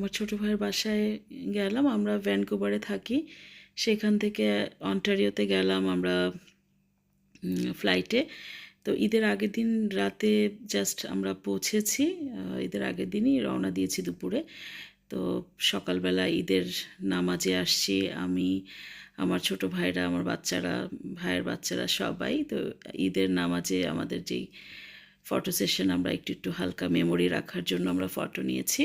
আমার ছোটো ভাইয়ের বাসায় গেলাম, আমরা ভ্যানকুভারে থাকি। সেখান থেকে অন্টারিওতে গেলাম আমরা ফ্লাইটে তো ঈদের আগের দিন রাতে জাস্ট আমরা পৌঁছেছি ঈদের আগের দিনই রওনা দিয়েছি দুপুরে। তো সকালবেলা ঈদের নামাজে আসছি আমি, আমার ছোট ভাইরা, আমার বাচ্চারা, ভাইয়ের বাচ্চারা সবাই। তো ঈদের নামাজে আমাদের যেই ফটো সেশন আমরা একটু একটু হালকা মেমোরি রাখার জন্য আমরা ফটো নিয়েছি।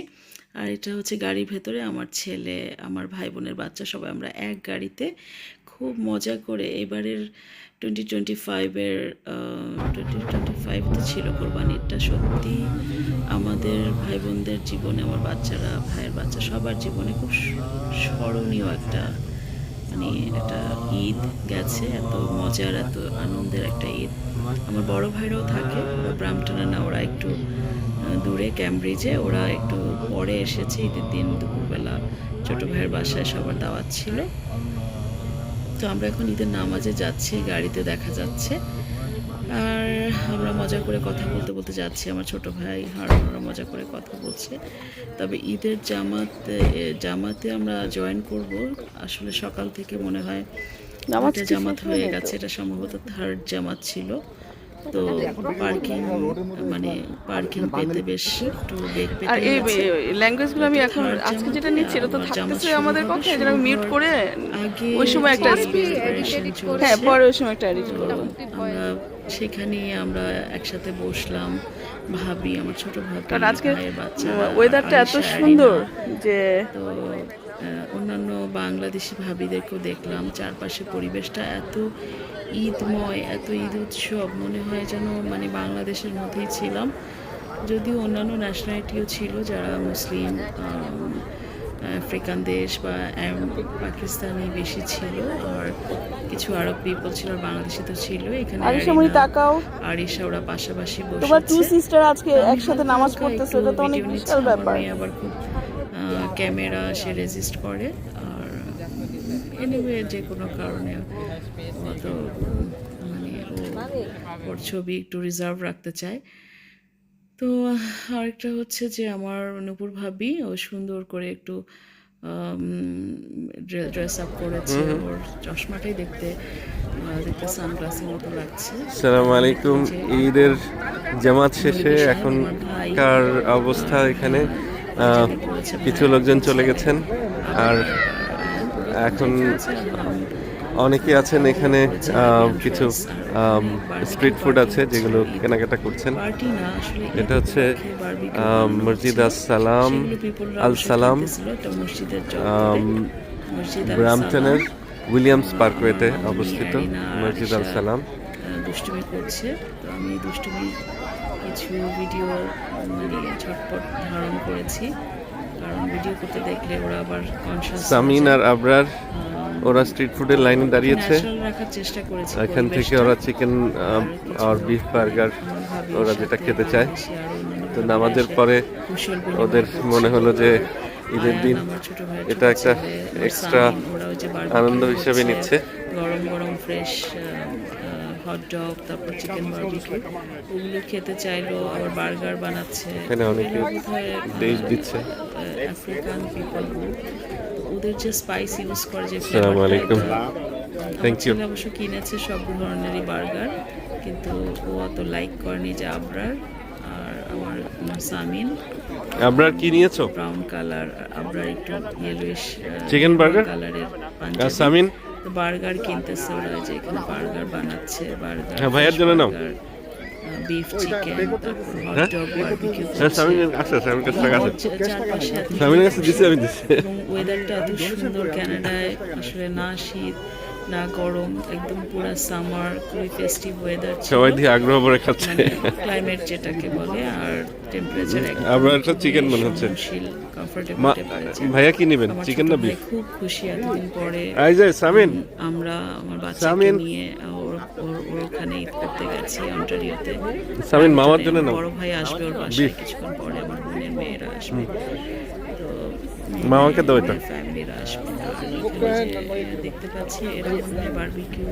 আর এটা হচ্ছে গাড়ির ভেতরে আমার ছেলে, আমার ভাই বোনের বাচ্চা, সবাই আমরা এক গাড়িতে খুব মজা করে এবারের টোয়েন্টি টোয়েন্টি ফাইভের টোয়েন্টি টোয়েন্টি ফাইভ তো ছিল কোরবানিটা সত্যি। আমাদের ভাই বোনদের জীবনে, আমার বাচ্চারা, ভাইয়ের বাচ্চা, সবার জীবনে খুব স্মরণীয় একটা মানে একটা ঈদ গেছে, এত মজার, এত আনন্দের একটা ঈদ। আমার বড় ভাইরাও থাকে, ওরা না, ওরা একটু দূরে ক্যামব্রিজে ওরা একটু পরে এসেছে, ঈদের দিন দুপুরবেলা। ছোট ভাইয়ের বাসায় সবার দাওয়াত ছিল। তো আমরা এখন ঈদের নামাজে যাচ্ছি, গাড়িতে দেখা যাচ্ছে। আর আমরা মজা করে কথা বলতে বলতে যাচ্ছি। আমার ছোট ভাই হারুন ওরা মজা করে কথা বলছে। তবে ঈদের জামাত জামাতে আমরা জয়েন করব। আসলে সকাল থেকে মনে হয় জামাত জামাত হয়ে গেছে। এটা সম্ভবত থার্ড জামাত ছিল। তো পার্কিং মানে পার্কিং পেতে বেশ একটু বেগ পেতে আর এই। ল্যাঙ্গুয়েজগুলো আমি এখন আজকে যেটা নিচ্ছি এটা তো থাকতেছে আমাদের কথা যেটা আমি মিউট করে ওই সময় একটা হ্যাঁ পরে ওই সময় একটা এডিট করব। সেখানে আমরা একসাথে বসলাম। ভাবি আমার ছোট ভাবি আজকে ওয়েদারটা এত সুন্দর যে তো অন্যান্য বাংলাদেশি ভাবিদেরকেও দেখলাম। চারপাশে পরিবেশটা এত ঈদময় এত ঈদ উৎসব মনে হয় যেন মানে বাংলাদেশের মধ্যেই ছিলাম। যদিও অন্যান্য ন্যাশনালিটিও ছিল যারা মুসলিম আফ্রিকান দেশ বা পাকিস্তানি বেশি ছিল আর কিছু আরব পিপল ছিল বাংলাদেশি তো ছিল। এখানে আর সময় আরিনা, তাকাও। আরিশা ওরা পাশাপাশি তোমার টু সিস্টার আজকে একসাথে নামাজ পড়তেছে এটা তো অনেক বিশাল ব্যাপার। আবার খুব ক্যামেরা সে রেজিস্ট করে আর এনিওয়ে যে কোনো কারণে হয়তো মানে ওর ছবি একটু রিজার্ভ রাখতে চায়। তো আরেকটা হচ্ছে যে আমার নূপুর ভাবি ও সুন্দর করে একটু ড্রেস আপ করেছে ওর চশমাটাই দেখতে দেখতে সানগ্লাসের মতো লাগছে। সালাম আলাইকুম। ঈদের জামাত শেষে এখনকার অবস্থা এখানে? কিছু লোকজন চলে গেছেন। আর এখন অনেকে আছেন এখানে কিছু স্ট্রিট ফুড আছে যেগুলো কেনাকাটা করছেন। এটা হচ্ছে মসজিদ আস সালাম আল সালাম ব্রামটনের উইলিয়ামস পার্কওয়েতে অবস্থিত মসজিদ আল সালাম দুষ্টুমি করছে তো আমি দুষ্টুমি কিছু ভিডিও ধারণ করেছি কারণ ভিডিও করতে দেখলে ওরা আবার কনসিয়াস সামিন আর আবরার ওরা স্ট্রিট ফুডের লাইনে দাঁড়িয়েছে। এখান থেকে ওরা চিকেন আর বিফ বার্গার ওরা যেটা খেতে চায়। তো নামাজের পরে ওদের মনে হলো যে ঈদের দিন এটা একটা এক্সট্রা আনন্দ হিসেবে নিচ্ছে। গরম গরম ফ্রেশ হট ডগ তারপর চিকেন বারবিকিউ ওগুলো খেতে চাইলো আবার বার্গার বানাচ্ছে। দেশ দিচ্ছে। আফ্রিকান পিপল ওদের যে স্পাইস ইউজ করে যে। Thank you. অবশ্য কিনেছে সব ধরনেরই বার্গার কিন্তু ও অত লাইক করেনি যে আবরার আর আমার আমার সামিন। আবরার কি নিয়েছো? ব্রাউন কালার আবরার একটু ইয়েলোইশ চিকেন বার্গার কালারের আর সামিন? বার্গার কিনতেছে ওরা যে এখানে বার্গার বানাচ্ছে বার্গার হ্যাঁ, ভাইয়ার জন্য নাও। বিফ চিকেন তারপর হট হ্যাঁ? ডগ বারবিকিউ হ্যাঁ সামিন আছে সামিন কাছে টাকা আছে সামিনের কাছে দিছি আমি দিছি এবং ওয়েদারটা এত সুন্দর কানাডায় আসলে না শীত না গরম একদম পুরো সামার খুবই ফেস্টিভ ওয়েদার সবাই দিয়ে আগ্রহ করে খাচ্ছে। মানে ক্লাইমেট যেটাকে বলে আর টেম্পারেচার আবার একটা চিকেন মনে হচ্ছে। ভাইয়া কি নেবেন? চিকেন না বিফ খুব খুশি এতদিন পরে। আই যে সামিন আমরা আমার বাচ্চাকে সামিন। নিয়ে ওর ওর ওখানে ঈদ করতে গেছি অন্টারিওতে। সামিন মামার জন্য নাও। বড় ভাই আসবে ওর বাসায় কিছুক্ষণ পরে আমার বোনের মেয়েরা আসবে। তো মামাকে দাও এটা দেখতে পাচ্ছি এরা মনে হয় বারবিকিউ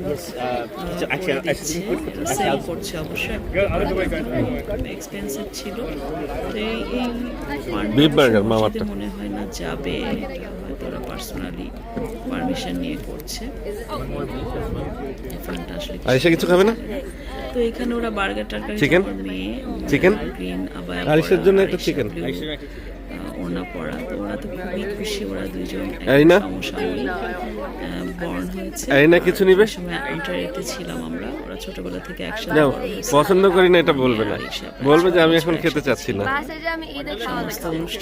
সেল করছে অবশ্যই এক্সপেন্সিভ ছিল তো এই মামারটা। মনে হয় না যাবে ওরা পার্সোনালি পারমিশন নিয়ে করছে ফান্ডটা আসলে কি আয়েশা কিছু খাবে না তো এখানে ওরা বার্গার টার্গার? গ্রিন আবার আরিশের জন্য একটা chicken? ওনা পড়া। তো ওরা তো খুবই খুশি ওরা দুজন বর্ন হয়েছে। আরিনা কিছু নিবে? সময় ছিলাম আমরা। ওরা ছোটবেলা থেকে একসাথে পছন্দ করি না এটা বলবে না। বলবে যে আমি এখন খেতে চাচ্ছি না।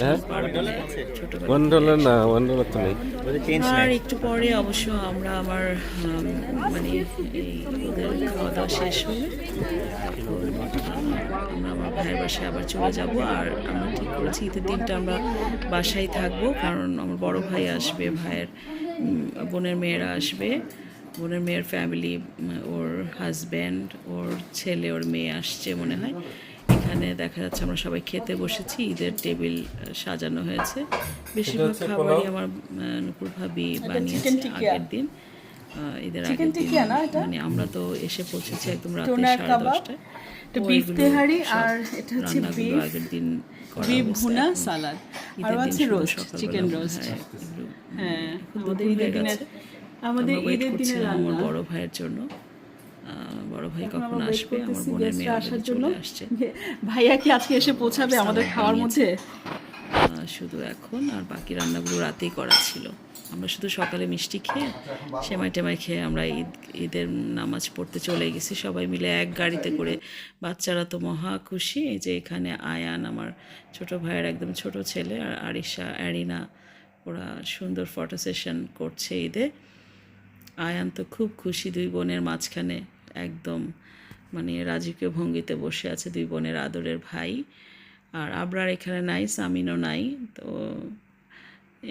হ্যাঁ? ওয়ান ডলার না ওয়ান ডলার তো নেই। আর একটু পরে অবশ্য আমরা আমার মানে ওদের খাওয়া দাওয়া শেষ হলে আমরা আমার ভাইয়ের বাসায় আবার চলে যাব। আর আমরা ঠিক করেছি ঈদের দিনটা আমরা বাসায় থাকব কারণ আমার বড় ভাই আসবে ভাইয়ের বোনের মেয়েরা আসবে। বোনের মেয়ের ফ্যামিলি ওর হাজব্যান্ড ওর ছেলে ওর মেয়ে আসছে মনে হয়। এখানে দেখা যাচ্ছে আমরা সবাই খেতে বসেছি ঈদের টেবিল সাজানো হয়েছে। বেশিরভাগ খাবারই আমার নুপুর ভাবি বানিয়েছে আগের দিন। ঈদের আগের দিন। মানে আমরা তো এসে পৌঁছেছি একদম রাতে সাড়ে দশটায়। তেহারি আর এটা হচ্ছে রান্নাগুলো আগের দিন করা বিফ হয়েছে ভুনা সালাদ আর আছে রোস্ট চিকেন রোস্ট। হ্যাঁ। আমাদের ঈদের দিনে আমাদের ঈদের দিনে রান্না। বড় ভাইয়ের জন্য। বড় ভাই কখন আসবে? আমার বোনের মেয়ে আসার জন্য। আসছে। ভাইয়া কি আজকে এসে পৌঁছাবে আমাদের খাওয়ার মধ্যে? শুধু এখন, আর বাকি রান্নাগুলো রাতেই করা ছিল। আমরা শুধু সকালে মিষ্টি খেয়ে সেমাই টেমাই খেয়ে আমরা ঈদ, ঈদের নামাজ পড়তে চলে গেছি। সবাই মিলে এক গাড়িতে করে, বাচ্চারা তো মহা খুশি যে এখানে আয়ান, আমার ছোট ভাইয়ের একদম ছোট ছেলে, আর আরিশা, অ্যারিনা, ওরা সুন্দর ফটো সেশন করছে ঈদে। আয়ান তো খুব খুশি দুই বোনের মাঝখানে, একদম মানে রাজকীয় ভঙ্গিতে বসে আছে দুই বোনের আদরের ভাই। আর আবরার এখানে নাই, সামিনও নাই। তো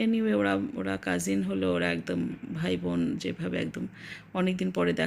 এনিওয়ে ওরা ওরা কাজিন হলো, ওরা একদম ভাই বোন যেভাবে একদম অনেক দিন পরে দেখা